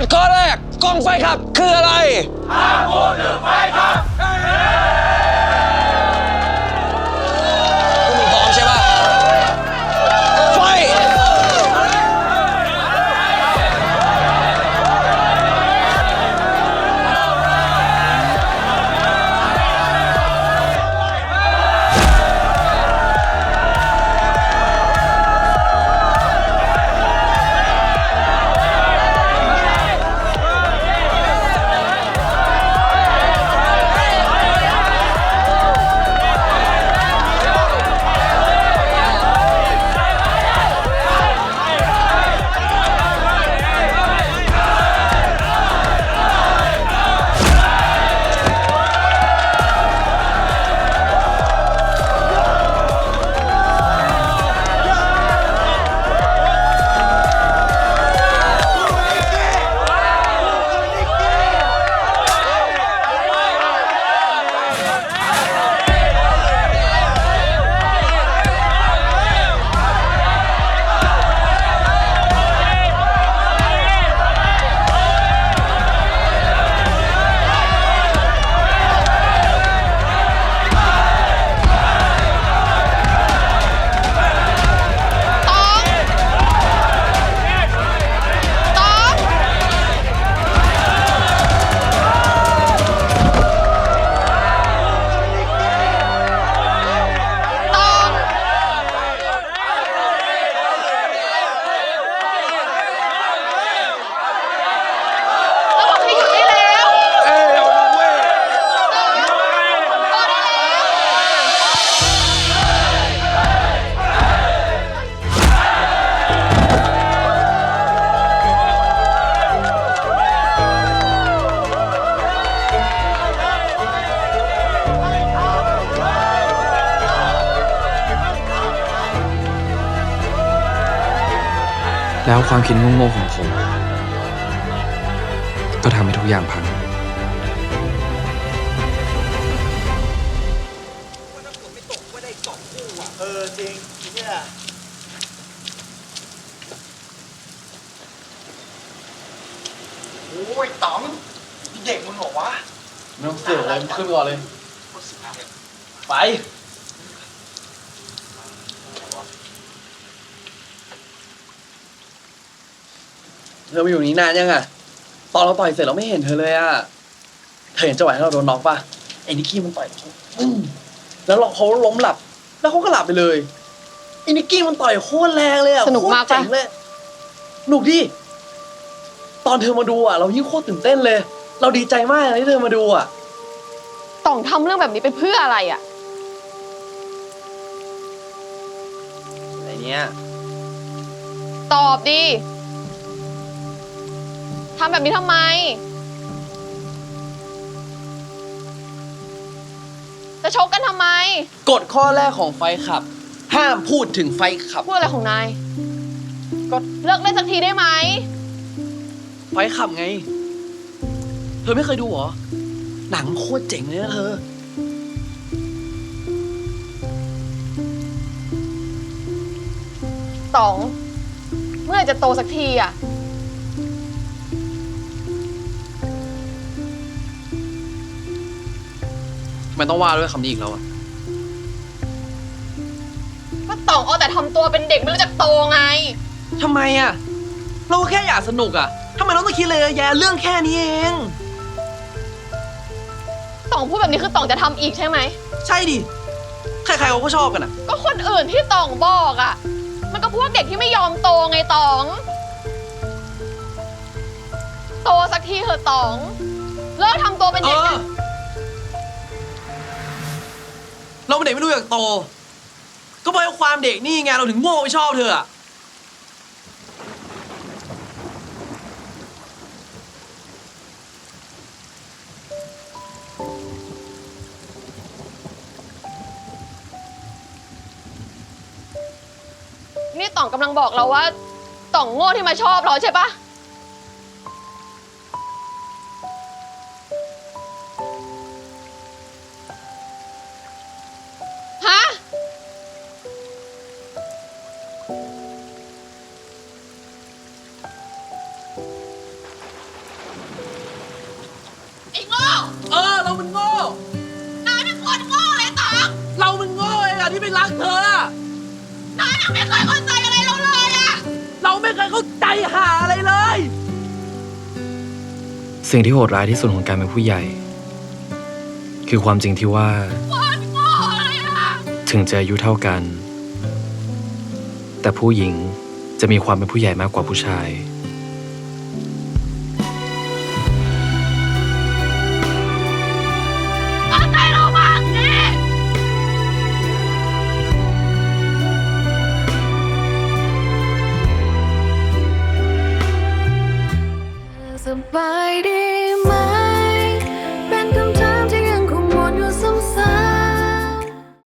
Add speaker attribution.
Speaker 1: ทย์ข้อแรกกองไฟขับคืออะไรห้ามพูดถึงไฟขับ
Speaker 2: แล้ว
Speaker 1: ความคิดโง่ๆของผม ก็ทำให้ทุกอย่างพัง
Speaker 3: เออจริงเนี่ย
Speaker 4: โอ้ยต๋องนี่เด็กมึงเหรอวะ
Speaker 3: ไม่ต้องเสือกเลยมึงขึ้นไปก่อนเลย ไป
Speaker 5: เธอมาอยู่นี้นานยังอะตอนเราต่อยเสร็จเราไม่เห็นเธอเลยอะเธอเห็นจังหวะที่เราโดนน็อกปะไอ้นิกกี้มันต่อยเขาปึ้งแล้วเราเขาล้มหลับ แล้วเขาก็หลับไปเลยไอ้นิกกี้มันต่อยโคตรแรงเลยอะ
Speaker 2: สนุกมาก
Speaker 5: โคตรเจ๋ง
Speaker 2: ปะ
Speaker 5: เลยหนุกดิตอนเธอมาดูอะเรายิ่งโคตรตื่นเต้นเลย เราดีใจมากเลยที่เธอมาดูอะ
Speaker 2: ต่องทำเรื่องแบบนี้ไปเพื่ออะไรอะ
Speaker 5: อะไรเนี้ย
Speaker 2: ตอบดิ ทำแบบนี้ทำไม จะชกกันทำไม
Speaker 5: กฎข้อแรกของไฟขับ ห้ามพูดถึงไฟขับ
Speaker 2: พูดอะไรของนาย ก็ เลิกเล่นสักทีได้ไหม
Speaker 5: ไฟขับไง เธอไม่เคยดูเหรอ หนังโคตรเจ๋งเลยนะเธอ
Speaker 2: ต๋อง เมื่อไหร่จะโตสักทีอะ
Speaker 5: ทำไมต้องว่าด้วยคำนี้อีกแล้วอะ
Speaker 2: ก็ต๋องเอาแต่ทำตัวเป็นเด็กไม่รู้จักโตไง
Speaker 5: ทำไมอะเราก็แค่อยากสนุกอะทำไมเราต้องคิดเลยอะแย่เรื่องแค่นี้เอง
Speaker 2: ต๋องพูดแบบนี้คือต๋องจะทำอีกใช่ไหม
Speaker 5: ใช่ดิ ใครๆเขาก็ชอบกันอะ
Speaker 2: ก็คนอื่นที่ต๋องบอกอะ มันก็พวกเด็กที่ไม่ยอมโตไงต๋อง โตสักทีเถอะต๋อง เลิกทำตัวเป็น
Speaker 5: เอ
Speaker 2: เด็ก
Speaker 5: อ เราเป็นเด็กไม่รู้อยากโต ก็เพราะความเด็กนี่ไงเราถึงโง่ไม่ชอบเธออะ
Speaker 2: นี่ต๋องกำลังบอกเราว่าต๋องโง่ที่มาชอบเราใช่ปะ ไม่เคยเข้าใจอะไร
Speaker 5: เรา
Speaker 2: เลยอะ
Speaker 5: เราไม่เคยเข้าใจหาอะไรเลย
Speaker 1: สิ่งที่โหดร้ายที่สุดของการเป็นผู้ใหญ่ คือความจริงที่ว่าถึงจะอายุเท่ากัน แต่ผู้หญิงจะมีความเป็นผู้ใหญ่มากกว่าผู้ชาย